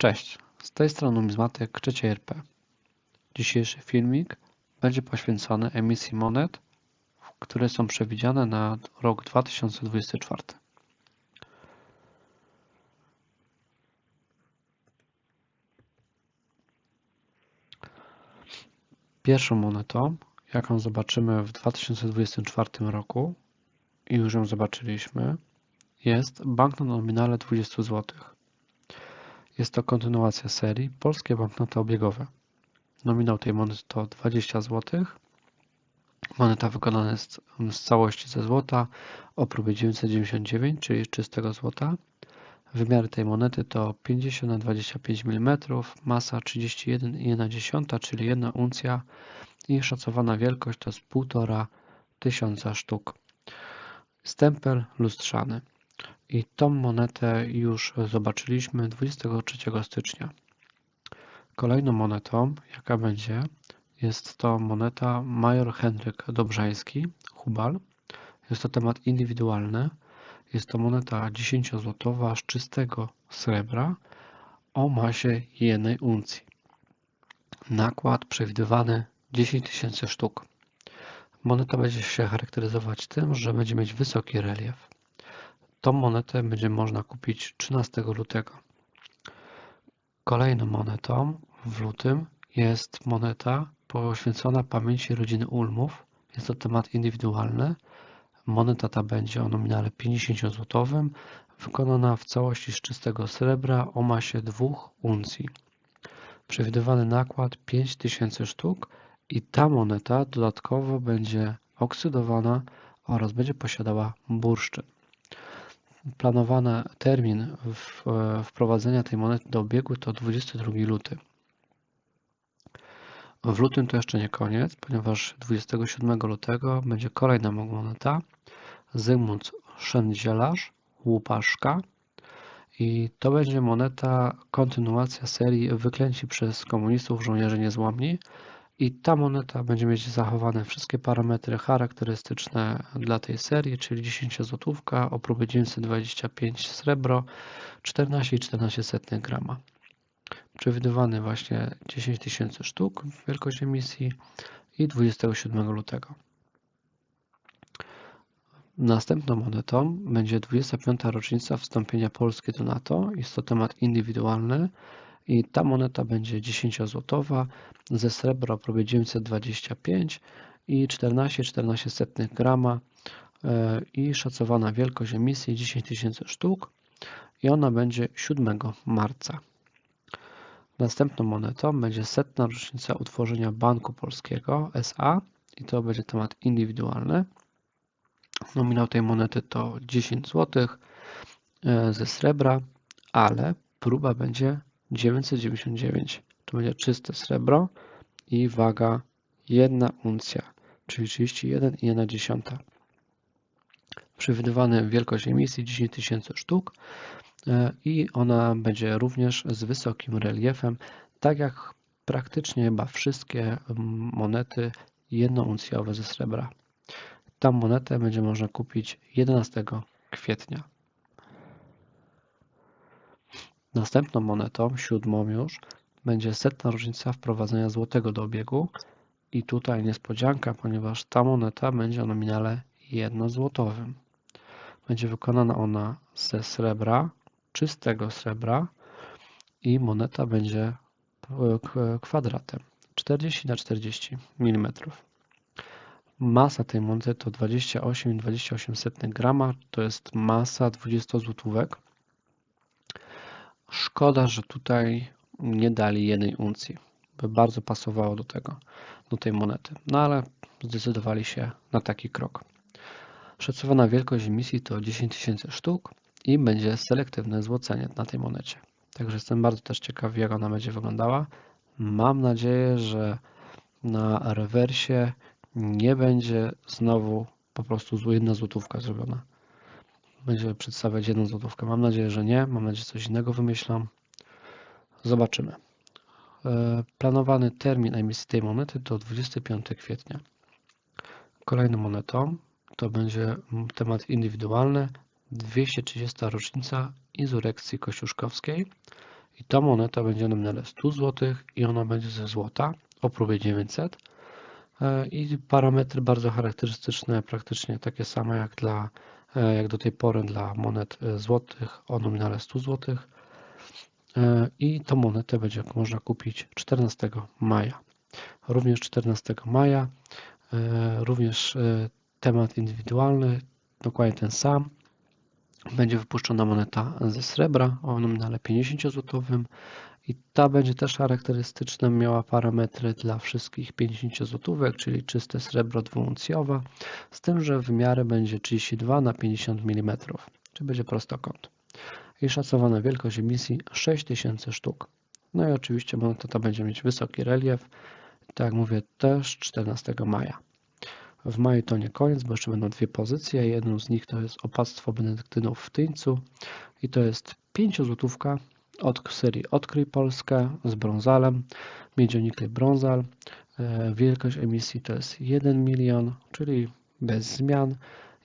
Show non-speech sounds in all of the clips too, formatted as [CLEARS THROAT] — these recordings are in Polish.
Cześć, z tej strony numizmatyk 3 RP. Dzisiejszy filmik będzie poświęcony emisji monet, które są przewidziane na rok 2024. Pierwszą monetą, jaką zobaczymy w 2024 roku i już ją zobaczyliśmy, jest banknot o nominale 20 zł. Jest to kontynuacja serii Polskie banknoty obiegowe. Nominał tej monety to 20 zł. Moneta wykonana jest z całości ze złota o próbie 999, czyli czystego złota. Wymiary tej monety to 50 na 25 mm, masa 31,1, czyli 1 uncja i szacowana wielkość to jest 1,5 tysiąca sztuk. Stempel lustrzany. I tą monetę już zobaczyliśmy 23 stycznia. Kolejną monetą, jaka będzie, jest to moneta Major Henryk Dobrzański, Hubal. Jest to temat indywidualny. Jest to moneta 10-złotowa z czystego srebra o masie 1 uncji. Nakład przewidywany 10 tysięcy sztuk. Moneta będzie się charakteryzować tym, że będzie mieć wysoki relief. Tą monetę będzie można kupić 13 lutego. Kolejną monetą w lutym jest moneta poświęcona pamięci rodziny Ulmów. Jest to temat indywidualny. Moneta ta będzie o nominale 50 złotowym, wykonana w całości z czystego srebra o masie 2 uncji. Przewidywany nakład 5000 sztuk i ta moneta dodatkowo będzie oksydowana oraz będzie posiadała bursztyn. Planowany termin wprowadzenia tej monety do obiegu to 22 luty. W lutym to jeszcze nie koniec, ponieważ 27 lutego będzie kolejna moneta. Zygmunt Szędzielarz, Łupaszka. I to będzie moneta kontynuacja serii Wyklęci przez komunistów żołnierze niezłomni i ta moneta będzie mieć zachowane wszystkie parametry charakterystyczne dla tej serii, czyli 10 złotówka o próbie 925 srebro, 14,14 grama. Przewidywany właśnie 10 tysięcy sztuk wielkość emisji i 27 lutego. Następną monetą będzie 25. rocznica wstąpienia Polski do NATO. Jest to temat indywidualny i ta moneta będzie 10-złotowa ze srebra próbie 925 i 14,14 grama e, i szacowana wielkość emisji 10 tysięcy sztuk i ona będzie 7 marca. Następną monetą będzie setna rocznica utworzenia Banku Polskiego SA i to będzie temat indywidualny. Nominał tej monety to 10 zł e, ze srebra, ale próba będzie 999 to będzie czyste srebro i waga 1 uncja, czyli 31,1. Przewidywana wielkość emisji 10 tysięcy sztuk e, i ona będzie również z wysokim reliefem, tak jak praktycznie chyba wszystkie monety jednouncjowe ze srebra. Tą monetę będzie można kupić 11 kwietnia. Następną monetą, siódmą już, będzie setna rocznica wprowadzenia złotego do obiegu i tutaj niespodzianka, ponieważ ta moneta będzie o nominale jednozłotowym. Będzie wykonana ona ze srebra, czystego srebra i moneta będzie kwadratem 40 na 40 mm. Masa tej monety to 28,28 grama, to jest masa 20 złotówek. Szkoda, że tutaj nie dali jednej uncji, by bardzo pasowało do tego, do tej monety. No ale zdecydowali się na taki krok. Szacowana wielkość emisji to 10 tysięcy sztuk i będzie selektywne złocenie na tej monecie. Także jestem bardzo też ciekaw, jak ona będzie wyglądała. Mam nadzieję, że na rewersie nie będzie znowu po prostu jedna złotówka zrobiona będzie przedstawiać jedną złotówkę. Mam nadzieję, że nie. Mam nadzieję, że coś innego wymyślam. Zobaczymy. E, planowany termin emisji tej monety to 25 kwietnia. Kolejną monetą to będzie temat indywidualny 230. rocznica insurekcji kościuszkowskiej. I ta moneta będzie nominale 100 zł i ona będzie ze złota o próbie 900. E, I parametry bardzo charakterystyczne, praktycznie takie same jak, dla, jak do tej pory dla monet e, złotych o nominale 100 zł. I tą monetę będzie można kupić 14 maja. Również 14 maja, również temat indywidualny, dokładnie ten sam. Będzie wypuszczona moneta ze srebra o nominale 50 złotowym i ta będzie też charakterystyczna, miała parametry dla wszystkich 50 złotówek, czyli czyste srebro dwuuncjowe, z tym, że wymiary będzie 32 na 50 mm, czyli będzie prostokąt. I szacowana wielkość emisji 6000 sztuk. No i oczywiście moneta ta będzie mieć wysoki relief, tak jak mówię, też 14 maja. W maju to nie koniec, bo jeszcze będą dwie pozycje. Jedną z nich to jest opactwo benedyktynów w Tyńcu i to jest 5 złotówka od serii Odkryj Polskę z brązalem, miedzionikl brązal. E, wielkość emisji to jest 1 milion, czyli bez zmian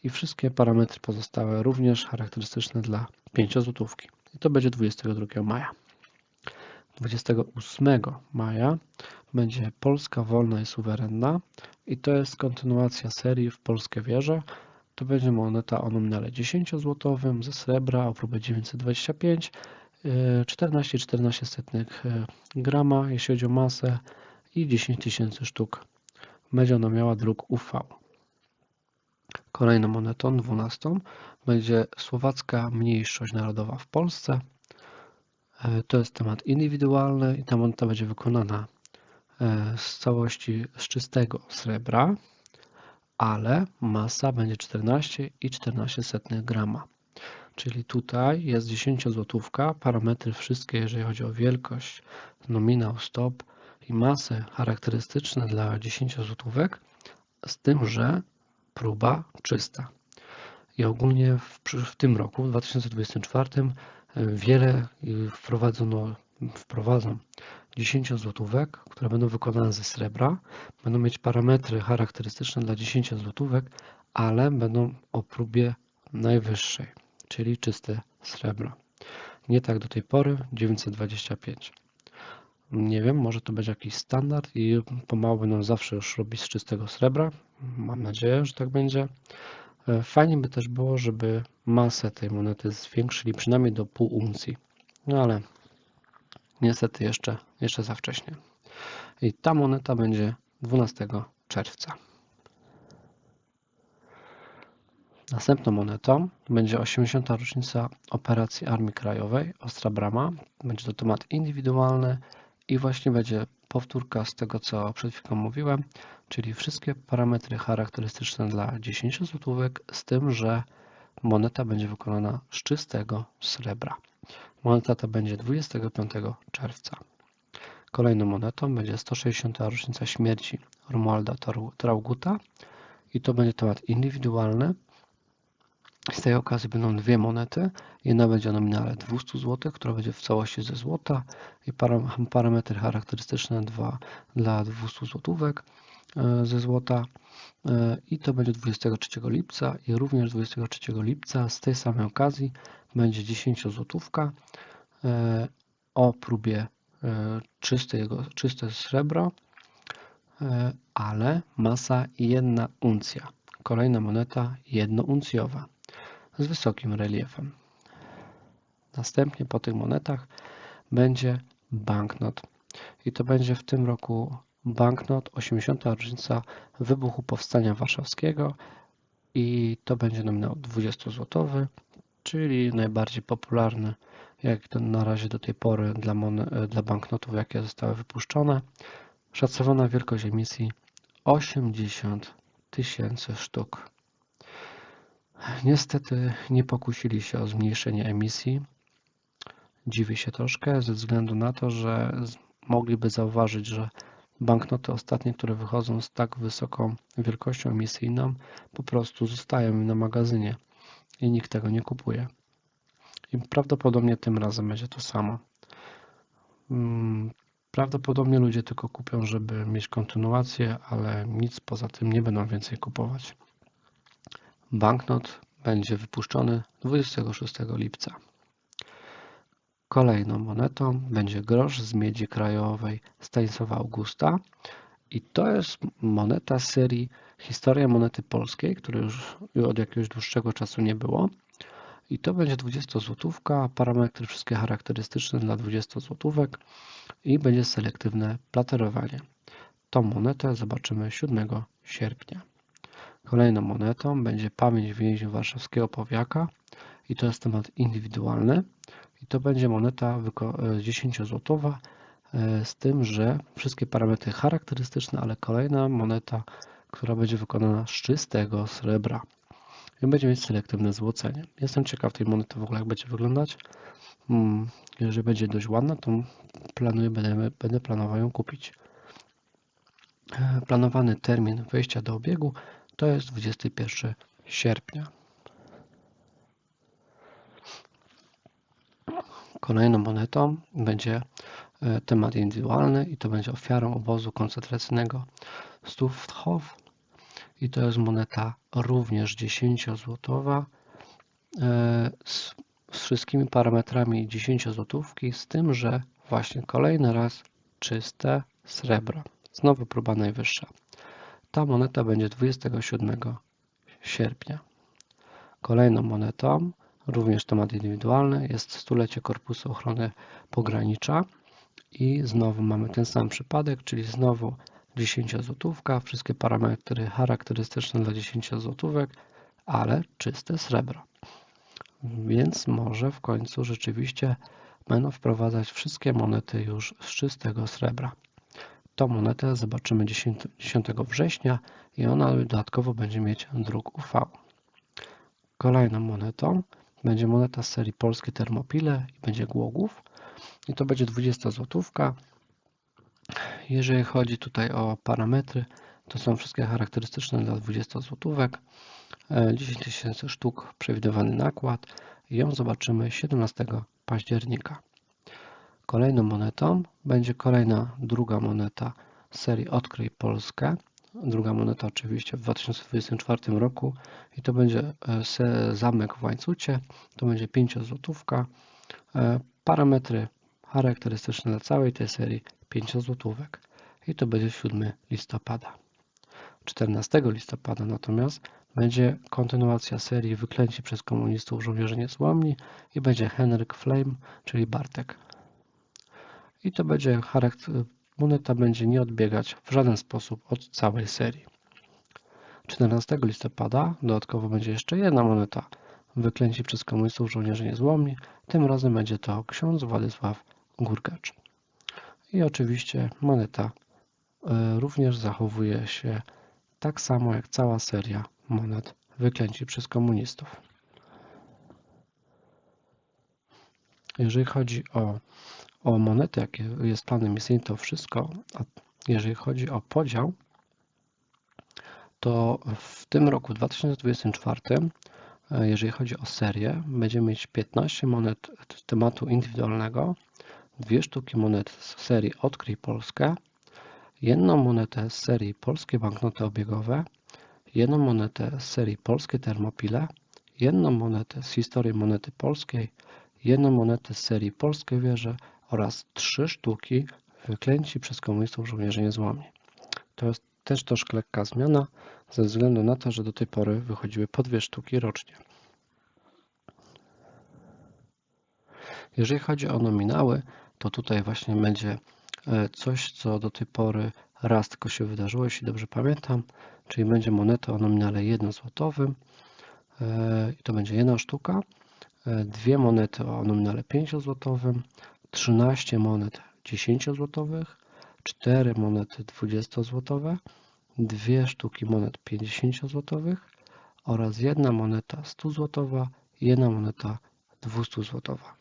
i wszystkie parametry pozostałe również charakterystyczne dla 5 złotówki. I to będzie 22 maja. 28 maja będzie Polska wolna i suwerenna i to jest kontynuacja serii w Polskie Wieże. To będzie moneta o nominale 10 złotowym ze srebra o próbę 925 14,14 e, grama, jeśli chodzi o masę i 10 tysięcy sztuk. Będzie ona miała druk UV. Kolejną monetą, 12, będzie słowacka mniejszość narodowa w Polsce. E, to jest temat indywidualny i ta moneta będzie wykonana e, z całości z czystego srebra, ale masa będzie 14,14 grama. Czyli tutaj jest 10 złotówka, parametry wszystkie, jeżeli chodzi o wielkość, nominał, stop i masę charakterystyczne dla 10 złotówek, z tym, że próba czysta. I ogólnie w, w tym roku, w 2024, wiele wprowadzono, wprowadzą 10 złotówek, które będą wykonane ze srebra, będą mieć parametry charakterystyczne dla 10 złotówek, ale będą o próbie najwyższej czyli czyste srebro. Nie tak do tej pory 925. Nie wiem, może to będzie jakiś standard i pomału będą zawsze już robić z czystego srebra. Mam nadzieję, że tak będzie. E, fajnie by też było, żeby masę tej monety zwiększyli przynajmniej do pół uncji. No ale niestety jeszcze, jeszcze za wcześnie. I ta moneta będzie 12 czerwca. Następną monetą będzie 80. rocznica operacji Armii Krajowej Ostra Brama. Będzie to temat indywidualny i właśnie będzie powtórka z tego, co przed chwilą mówiłem, czyli wszystkie parametry charakterystyczne dla 10 złotówek, z tym, że moneta będzie wykonana z czystego srebra. Moneta ta będzie 25 czerwca. Kolejną monetą będzie 160. rocznica śmierci Romualda Trauguta i to będzie temat indywidualny z tej okazji będą dwie monety. Jedna będzie o nominale 200 zł, która będzie w całości ze złota i parametry charakterystyczne dwa dla 200 złotówek e, ze złota e, i to będzie 23 lipca i również 23 lipca z tej samej okazji będzie 10 złotówka e, o próbie czystego, czyste srebro, ale masa jedna uncja. Kolejna moneta jednouncjowa z wysokim reliefem. Następnie po tych monetach będzie banknot. I to będzie w tym roku banknot 80. rocznica wybuchu Powstania Warszawskiego i to będzie nominał 20-złotowy, czyli najbardziej popularny jak to na razie do tej pory dla, dla banknotów, jakie zostały wypuszczone. Szacowana wielkość emisji 80 tysięcy sztuk. Niestety nie pokusili się o zmniejszenie emisji. Dziwię się troszkę ze względu na to, że mogliby zauważyć, że banknoty ostatnie, które wychodzą z tak wysoką wielkością emisyjną, po prostu zostają na magazynie i nikt tego nie kupuje. I prawdopodobnie tym razem będzie to samo. Mm, prawdopodobnie ludzie tylko kupią, żeby mieć kontynuację, ale nic poza tym nie będą więcej kupować. Banknot będzie wypuszczony 26 lipca. Kolejną monetą będzie grosz z miedzi krajowej Stanisława Augusta i to jest moneta serii Historia monety polskiej, której już od jakiegoś dłuższego czasu nie było. I to będzie 20 złotówka, parametry wszystkie charakterystyczne dla 20 złotówek i będzie selektywne platerowanie. Tą monetę zobaczymy 7 sierpnia. Kolejną monetą będzie pamięć więźniów warszawskiego powiaka i to jest temat indywidualny i to będzie moneta 10 złotowa e, z tym, że wszystkie parametry charakterystyczne, ale kolejna moneta, która będzie wykonana z czystego srebra i będzie mieć selektywne złocenie. Jestem ciekaw tej monety w ogóle jak będzie wyglądać. Hmm, jeżeli będzie dość ładna, to planuję, będę, będę planował ją kupić. E, planowany termin wejścia do obiegu to jest 21 sierpnia. Kolejną monetą będzie e, temat indywidualny i to będzie ofiarą obozu koncentracyjnego Stufthof i to jest moneta również 10-złotowa e, z, z wszystkimi parametrami 10 złotówki, z tym, że właśnie kolejny raz czyste srebro. Znowu próba najwyższa. Ta moneta będzie 27 sierpnia. Kolejną monetą, również temat indywidualny, jest stulecie Korpusu Ochrony Pogranicza i znowu mamy ten sam przypadek, czyli znowu 10 złotówka, wszystkie parametry charakterystyczne dla 10 złotówek, ale czyste srebro. Więc może w końcu rzeczywiście będą wprowadzać wszystkie monety już z czystego srebra. Tą monetę zobaczymy 10, 10 września i ona dodatkowo będzie mieć druk UV. Kolejną monetą będzie moneta z serii Polskie Termopile i będzie Głogów. I to będzie 20 złotówka. Jeżeli chodzi tutaj o parametry, to są wszystkie charakterystyczne dla 20 złotówek. 10 tysięcy sztuk przewidywany nakład i ją zobaczymy 17 października. Kolejną monetą będzie kolejna druga moneta serii Odkryj Polskę. Druga moneta oczywiście w 2024 roku i to będzie e, zamek w łańcucie. To będzie 5 złotówka. E, parametry charakterystyczne dla całej tej serii 5 złotówek i to będzie 7 listopada. 14 listopada natomiast będzie kontynuacja serii Wyklęci przez komunistów żołnierzy niezłomni i będzie Henryk Flame, czyli Bartek. I to będzie charakter, moneta będzie nie odbiegać w żaden sposób od całej serii. 14 listopada dodatkowo będzie jeszcze jedna moneta Wyklęci przez komunistów żołnierzy niezłomni. Tym razem będzie to ksiądz Władysław Gurgacz. I oczywiście moneta e, również zachowuje się tak samo jak cała seria monet wyklęci przez komunistów. Jeżeli chodzi o, o monety, jakie jest planem misyjnym, to wszystko, a jeżeli chodzi o podział, to w tym roku 2024, e, jeżeli chodzi o serię, będziemy mieć 15 monet tematu indywidualnego, dwie sztuki monet z serii Odkryj Polskę, jedną monetę z serii Polskie Banknoty Obiegowe, jedną monetę z serii Polskie Termopile, jedną monetę z historii monety polskiej, jedną monetę z serii Polskie Wieże oraz trzy sztuki wyklęci przez komunistów żołnierzy niezłomni. To jest też troszkę lekka zmiana, ze względu na to, że do tej pory wychodziły po dwie sztuki rocznie. Jeżeli chodzi o nominały, to tutaj właśnie będzie e, coś, co do tej pory raz tylko się wydarzyło, jeśli dobrze pamiętam, czyli będzie moneta o nominale 1 złotowym e, i to będzie jedna sztuka, e, dwie monety o nominale 5 złotowym, 13 monet 10 złotowych, 4 monety 20 złotowe, dwie sztuki monet 50 złotowych oraz jedna moneta 100 złotowa i jedna moneta 200 złotowa.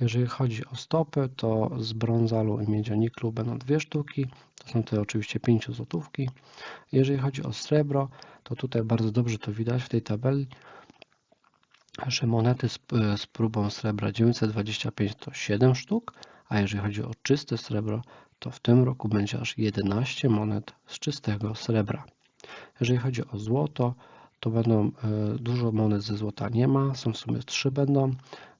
Jeżeli chodzi o stopy, to z brązalu i miedzioniklu będą dwie sztuki. To są te oczywiście 5 złotówki. Jeżeli chodzi o srebro, to tutaj bardzo dobrze to widać w tej tabeli, że monety z, z próbą srebra 925 to 7 sztuk, a jeżeli chodzi o czyste srebro, to w tym roku będzie aż 11 monet z czystego srebra. Jeżeli chodzi o złoto, to będą e, dużo monet ze złota nie ma, są w sumie trzy będą,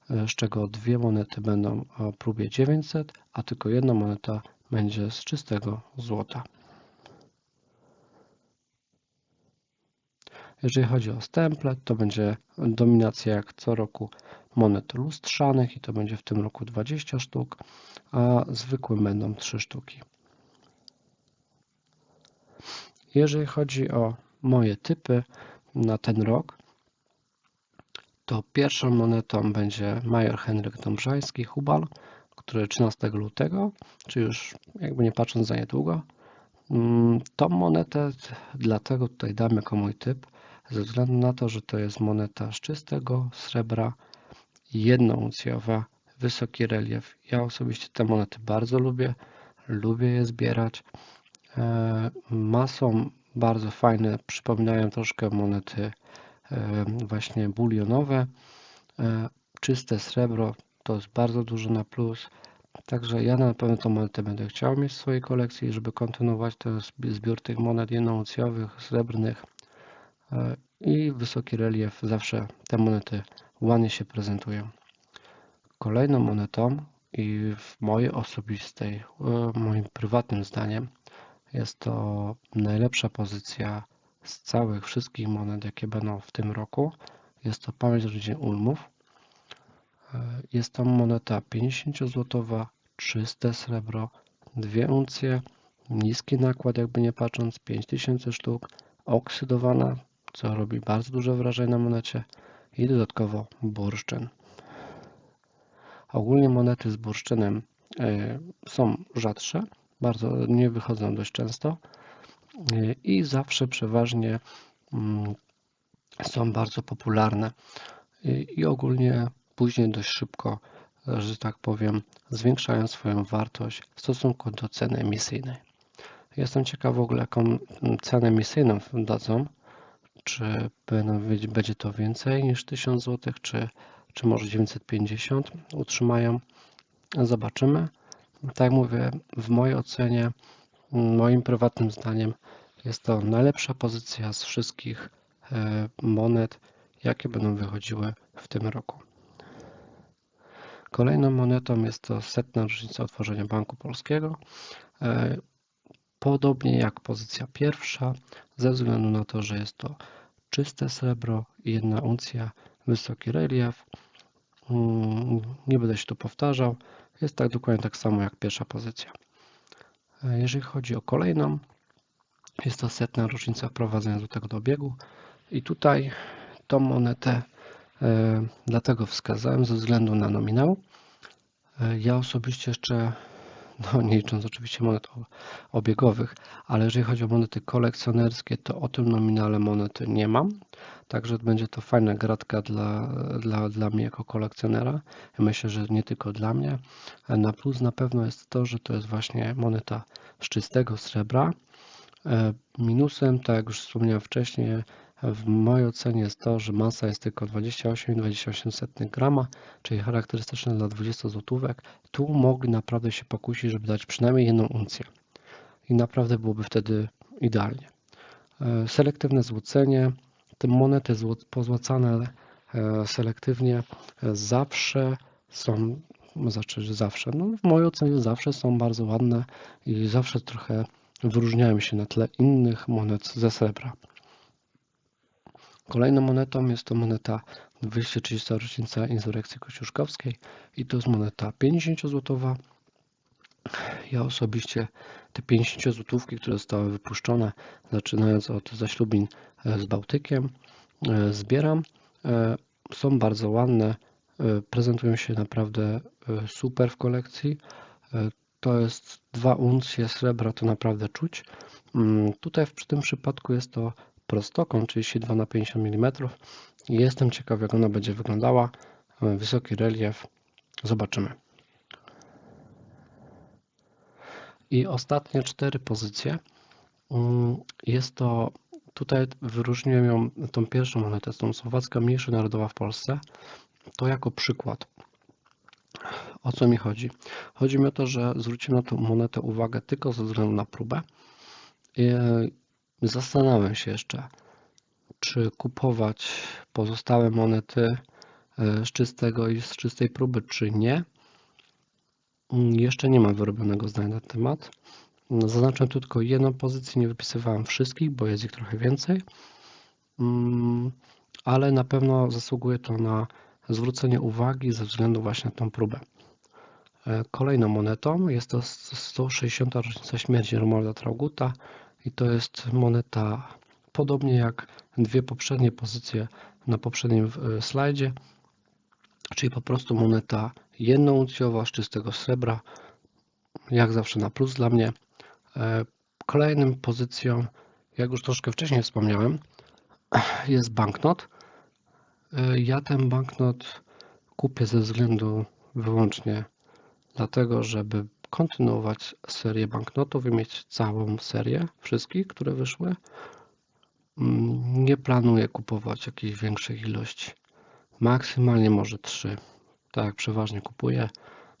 e, z czego dwie monety będą o próbie 900, a tylko jedna moneta będzie z czystego złota. Jeżeli chodzi o stemple, to będzie dominacja jak co roku monet lustrzanych i to będzie w tym roku 20 sztuk, a zwykłym będą 3 sztuki. Jeżeli chodzi o moje typy na ten rok, to pierwszą monetą będzie major Henryk Dąbrzański, Hubal, który 13 lutego, czy już jakby nie patrząc za niedługo. Mm, Tą monetę dlatego tutaj dam jako mój typ, ze względu na to, że to jest moneta z czystego srebra, jednouncjowa, wysoki relief. Ja osobiście te monety bardzo lubię, lubię je zbierać. E, Masą bardzo fajne, przypominają troszkę monety e, właśnie bulionowe. E, Czyste srebro to jest bardzo duży na plus. Także ja na pewno tą monetę będę chciał mieć w swojej kolekcji, żeby kontynuować ten zbi- zbiór tych monet jednouncjowych, srebrnych i wysoki relief. Zawsze te monety ładnie się prezentują. Kolejną monetą i w mojej osobistej, e, moim prywatnym zdaniem jest to najlepsza pozycja z całych wszystkich monet, jakie będą w tym roku. Jest to pamięć rodzin Ulmów. E, Jest to moneta 50-złotowa, czyste srebro, dwie uncje, niski nakład, jakby nie patrząc, 5000 sztuk, oksydowana, co robi bardzo duże wrażenie na monecie i dodatkowo bursztyn. Ogólnie monety z bursztynem e, są rzadsze, bardzo nie wychodzą dość często e, i zawsze przeważnie mm, są bardzo popularne i, i ogólnie później dość szybko, e, że tak powiem, zwiększają swoją wartość w stosunku do ceny emisyjnej. Jestem ciekaw w ogóle, jaką mm, cenę emisyjną dadzą, czy będzie to więcej niż 1000 zł, czy, czy może 950 utrzymają. Zobaczymy. Tak jak mówię, w mojej ocenie, moim prywatnym zdaniem, jest to najlepsza pozycja z wszystkich e, monet, jakie będą wychodziły w tym roku. Kolejną monetą jest to setna rocznica utworzenia Banku Polskiego. Podobnie jak pozycja pierwsza, ze względu na to, że jest to czyste srebro i jedna uncja, wysoki relief. Mm, Nie będę się tu powtarzał. Jest tak dokładnie tak samo jak pierwsza pozycja. E, Jeżeli chodzi o kolejną, jest to setna rocznica wprowadzenia złotego do obiegu i tutaj tą monetę e, dlatego wskazałem ze względu na nominał. E, Ja osobiście jeszcze no nie licząc oczywiście monet obiegowych, ale jeżeli chodzi o monety kolekcjonerskie, to o tym nominale monety nie mam, także będzie to fajna gratka dla, dla, dla mnie jako kolekcjonera. Myślę, że nie tylko dla mnie. Na plus na pewno jest to, że to jest właśnie moneta z czystego srebra. E, Minusem, tak jak już wspomniałem wcześniej, w mojej ocenie jest to, że masa jest tylko 28,28 grama, czyli charakterystyczne dla 20 złotówek. Tu mogli naprawdę się pokusić, żeby dać przynajmniej jedną uncję. I naprawdę byłoby wtedy idealnie. E, Selektywne złocenie. Te monety pozłacane e, selektywnie e, zawsze są, znaczy, zawsze, no w mojej ocenie zawsze są bardzo ładne i zawsze trochę wyróżniają się na tle innych monet ze srebra. Kolejną monetą jest to moneta 230. rocznica insurrekcji kościuszkowskiej i to jest moneta 50-złotowa. Ja osobiście te 50 złotówki, które zostały wypuszczone, zaczynając od zaślubin e, z Bałtykiem, e, zbieram. E, Są bardzo ładne, prezentują się naprawdę super w kolekcji. To jest 2 uncje srebra, to naprawdę czuć. Mm, Tutaj w tym przypadku jest to prostokąt 32 na 50 mm. Jestem ciekaw, jak ona będzie wyglądała. Wysoki relief. Zobaczymy. I ostatnie cztery pozycje. Mm, Jest to, tutaj wyróżniłem ją, tą pierwszą monetę, tą Słowacka Mniejszość Narodowa w Polsce. To jako przykład. O co mi chodzi? Chodzi mi o to, że zwróciłem na tą monetę uwagę tylko ze względu na próbę. Zastanawiam się jeszcze, czy kupować pozostałe monety e, z czystego i z czystej próby, czy nie. Mm, Jeszcze nie mam wyrobionego zdania na temat. Mm, Zaznaczam tu tylko jedną pozycję, nie wypisywałem wszystkich, bo jest ich trochę więcej. Mm, Ale na pewno zasługuje to na zwrócenie uwagi ze względu właśnie na tą próbę. E, Kolejną monetą jest to 160. rocznica śmierci Romualda Trauguta i to jest moneta podobnie jak dwie poprzednie pozycje na poprzednim e, slajdzie, czyli po prostu moneta jednouncjowa z czystego srebra, jak zawsze na plus dla mnie. E, Kolejnym pozycją, jak już troszkę wcześniej wspomniałem, [CLEARS THROAT] jest banknot. E, Ja ten banknot kupię ze względu wyłącznie dlatego, żeby kontynuować serię banknotów i mieć całą serię wszystkich, które wyszły. Mm, Nie planuję kupować jakiejś większej ilości. Maksymalnie może trzy. Tak przeważnie kupuję,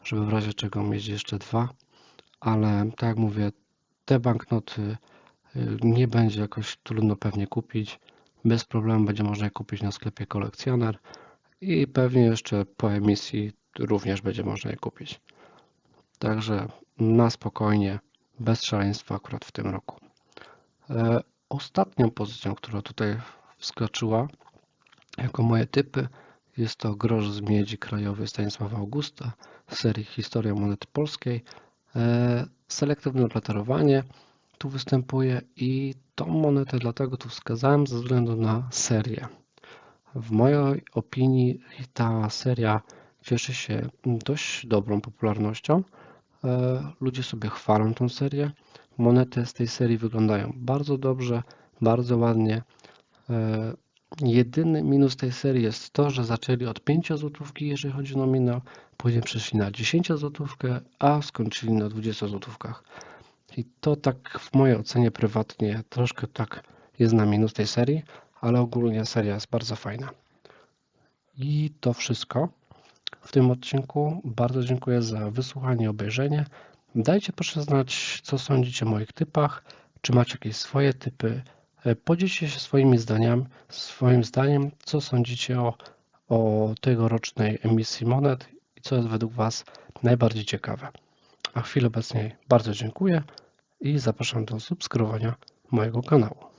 żeby w razie czego mieć jeszcze dwa. Ale tak jak mówię, te banknoty y, nie będzie jakoś trudno pewnie kupić. Bez problemu będzie można je kupić na sklepie kolekcjoner i pewnie jeszcze po emisji również będzie można je kupić. Także na spokojnie, bez szaleństwa akurat w tym roku. E, Ostatnią pozycją, która tutaj wskoczyła jako moje typy, jest to grosz z miedzi krajowy Stanisława Augusta z serii Historia monety polskiej. E, Selektywne platerowanie tu występuje i tą monetę dlatego tu wskazałem ze względu na serię. W mojej opinii ta seria cieszy się dość dobrą popularnością. E, Ludzie sobie chwalą tą serię. Monety z tej serii wyglądają bardzo dobrze, bardzo ładnie. E, Jedyny minus tej serii jest to, że zaczęli od 5 złotówki, jeżeli chodzi o nominał, później przeszli na 10 złotówkę, a skończyli na 20 złotówkach. I to tak w mojej ocenie prywatnie troszkę tak jest na minus tej serii, ale ogólnie seria jest bardzo fajna. I to wszystko w tym odcinku. Bardzo dziękuję za wysłuchanie i obejrzenie. Dajcie proszę znać, co sądzicie o moich typach, czy macie jakieś swoje typy. E, Podzielcie się swoimi zdaniami, swoim zdaniem, co sądzicie o, o tegorocznej emisji monet i co jest według Was najbardziej ciekawe. A w chwili obecnej bardzo dziękuję i zapraszam do subskrybowania mojego kanału.